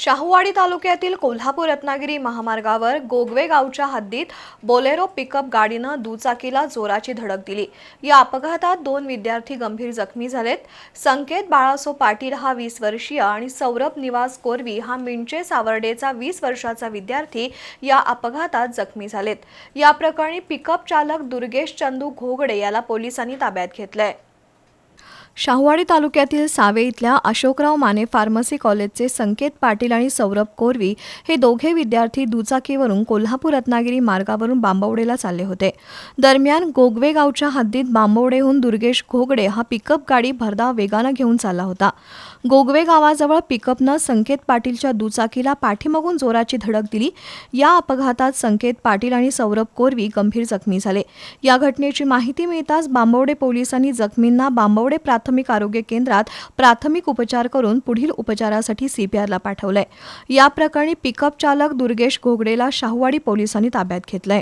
शाहूवाडी तालुक्यातील कोल्हापूर रत्नागिरी महामार्गावर गोगवे गावच्या हद्दीत बोलेरो पिकअप गाडीनं दुचाकीला जोराची धडक दिली. या अपघातात दोन विद्यार्थी गंभीर जखमी झालेत. संकेत बाळासो पाटील हा वीस वर्षीय आणि सौरभ निवास कोरवी हा मिंचे सावर्डेचा वीस वर्षाचा विद्यार्थी या अपघातात जखमी झालेत. या प्रकरणी पिकअप चालक दुर्गेश चंदू घोगडे याला पोलिसांनी ताब्यात घेतलंय. शाहूवाडी तालुक्यातील सावे इथल्या अशोकराव माने फार्मसी कॉलेजचे संकेत पाटील आणि सौरभ कोरवी हे दोघे विद्यार्थी दुचाकीवरून कोल्हापूर रत्नागिरी मार्गावरून बांबवडेला चालले होते. दरम्यान गोगवे गावच्या हद्दीत बांबवडेहून दुर्गेश घोगडे हा पिकअप गाडी भरधाव वेगानं घेऊन चालला होता. गोगवे गावाजवळ पिकअपनं संकेत पाटीलच्या दुचाकीला पाठीमागून जोराची धडक दिली. या अपघातात संकेत पाटील आणि सौरभ कोरवी गंभीर जखमी झाले. या घटनेची माहिती मिळताच बांबवडे पोलिसांनी जखमींना बांबवडे प्राथमिक प्राथमिक आरोग्य केंद्रात प्राथमिक उपचार करून पुढील उपचारासाठी सीपीआरला पाठवलंय. या प्रकरणी पिकअप चालक दुर्गेश घोगडेला शाहूवाडी पोलिसांनी ताब्यात घेतलंय.